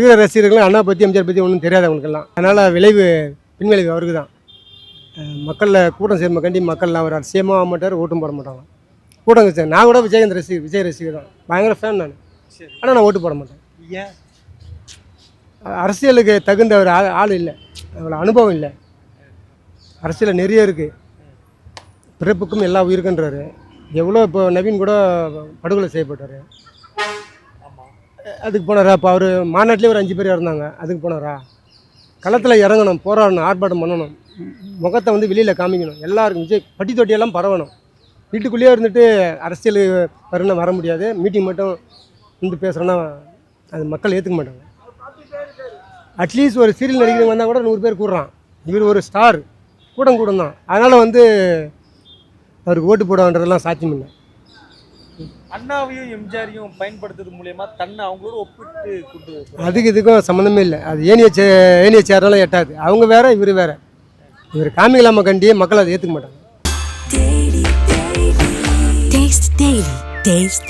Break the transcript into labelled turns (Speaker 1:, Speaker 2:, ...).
Speaker 1: இருக்கிற ரசிகர்கள் அண்ணா பற்றி எம்ஜிஆர் பற்றி ஒன்றும் தெரியாது அவங்களுக்கெல்லாம். அதனால் விளைவு பின்விளைவு அவருக்கு தான் மக்களில் கூட்டம் சேர்ம கண்டி மக்கள்லாம் அவர் அரசியமாக ஆக மாட்டார் ஓட்டும் போட மாட்டாங்க. கூட்டம் சார் நான் கூட விஜயகாந்த் ரசிகர் விஜய் ரசிகர் தான். பயங்கர ஃபேன் நான்.
Speaker 2: சரி.
Speaker 1: ஆனால் நான் ஓட்டு போட மாட்டேன்.
Speaker 2: ஏன்?
Speaker 1: அரசியலுக்கு தகுந்த ஒரு ஆள் ஆள் இல்லை. அவ்வளோ அனுபவம் இல்லை. அரசியலில் நிறைய இருக்குது பிறப்புக்கும் எல்லா உயிருக்குன்றாரு எவ்வளோ இப்போ நவீன் கூட படுகொலை செய்யப்பட்டார். அதுக்கு போனாரா? இப்போ அவர் மாநாட்டிலே ஒரு அஞ்சு பேர் இறந்தாங்க. அதுக்கு போனாரா? களத்தில் இறங்கணும் போராடணும் ஆர்ப்பாட்டம் பண்ணணும். முகத்தை வந்து வெளியில் காமிக்கணும். எல்லாருக்கும் விஜய் பட்டி தொட்டியெல்லாம் பரவணும். வீட்டுக்குள்ளேயே இருந்துட்டு அரசியல் வரணும் வர முடியாது. மீட்டிங் மட்டும் வந்து பேசுகிறோன்னா அது மக்கள் ஏற்றுக்க மாட்டாங்க. அட்லீஸ்ட் ஒரு சீரியல் நடிகர் வந்தால் கூட நூறு பேர் கூடுறான். இவர் ஒரு ஸ்டார் கூட்டம் கூடம் தான் அதனால் வந்து அவருக்கு ஓட்டு போடுவான்றதெல்லாம் சாத்தியம் இல்லை
Speaker 2: அண்ணாவையும் எம்ஜிஆரையும் பயன்படுத்துறது மூலியமா தன்னை அவங்களோட ஒப்பிட்டு கொண்டு.
Speaker 1: அதுக்கு இதுக்கும் சம்மந்தமே இல்லை. அது ஏனிய சே ஏனிய சேர்னாலும் எட்டாது. அவங்க வேற இவர் வேற. இவர் காமிக்கலாம கண்டி மக்கள் அதை ஏற்றுக்க மாட்டாங்க.
Speaker 3: Taste